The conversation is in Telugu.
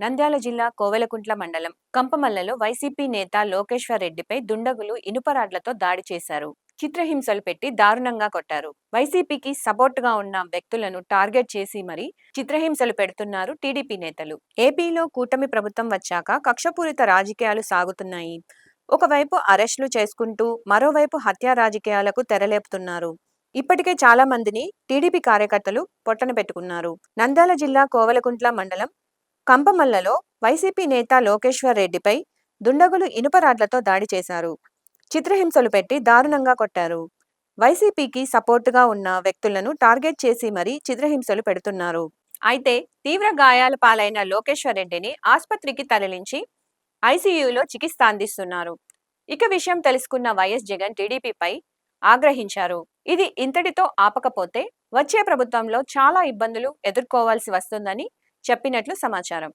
నంద్యాల జిల్లా కోవెలకుంట్ల మండలం కంపమల్లలో వైసీపీ నేత లోకేశ్వర్ రెడ్డిపై దుండగులు ఇనుపరాడ్లతో దాడి చేశారు. చిత్రహింసలు పెట్టి దారుణంగా కొట్టారు. వైసీపీకి సపోర్ట్గా ఉన్న వ్యక్తులను టార్గెట్ చేసి మరీ చిత్రహింసలు పెడుతున్నారు టీడీపీ నేతలు. ఏపీలో కూటమి ప్రభుత్వం వచ్చాక కక్షపూరిత రాజకీయాలు సాగుతున్నాయి. ఒకవైపు అరెస్టులు చేసుకుంటూ మరోవైపు హత్యా రాజకీయాలకు తెరలేపుతున్నారు. ఇప్పటికే చాలా మందిని టీడీపీ కార్యకర్తలు పొట్టన పెట్టుకున్నారు. నంద్యాల జిల్లా కోవలకుంట్ల మండలం కంపమల్లలో వైసీపీ నేత లోకేశ్వర్ రెడ్డిపై దుండగులు ఇనుపరాడ్లతో దాడి చేశారు. చిత్రహింసలు పెట్టి దారుణంగా కొట్టారు. వైసీపీకి సపోర్టుగా ఉన్న వ్యక్తులను టార్గెట్ చేసి మరీ చిత్రహింసలు పెడుతున్నారు. అయితే తీవ్ర గాయాల పాలైన లోకేశ్వర్ రెడ్డిని ఆసుపత్రికి తరలించి ఐసీయూలో చికిత్స అందిస్తున్నారు. ఇక విషయం తెలుసుకున్న వైఎస్ జగన్ టీడీపీపై ఆగ్రహించారు. ఇది ఇంతటితో ఆపకపోతే వచ్చే ప్రభుత్వంలో చాలా ఇబ్బందులు ఎదుర్కోవాల్సి వస్తుందని చెప్పినట్లు సమాచారం.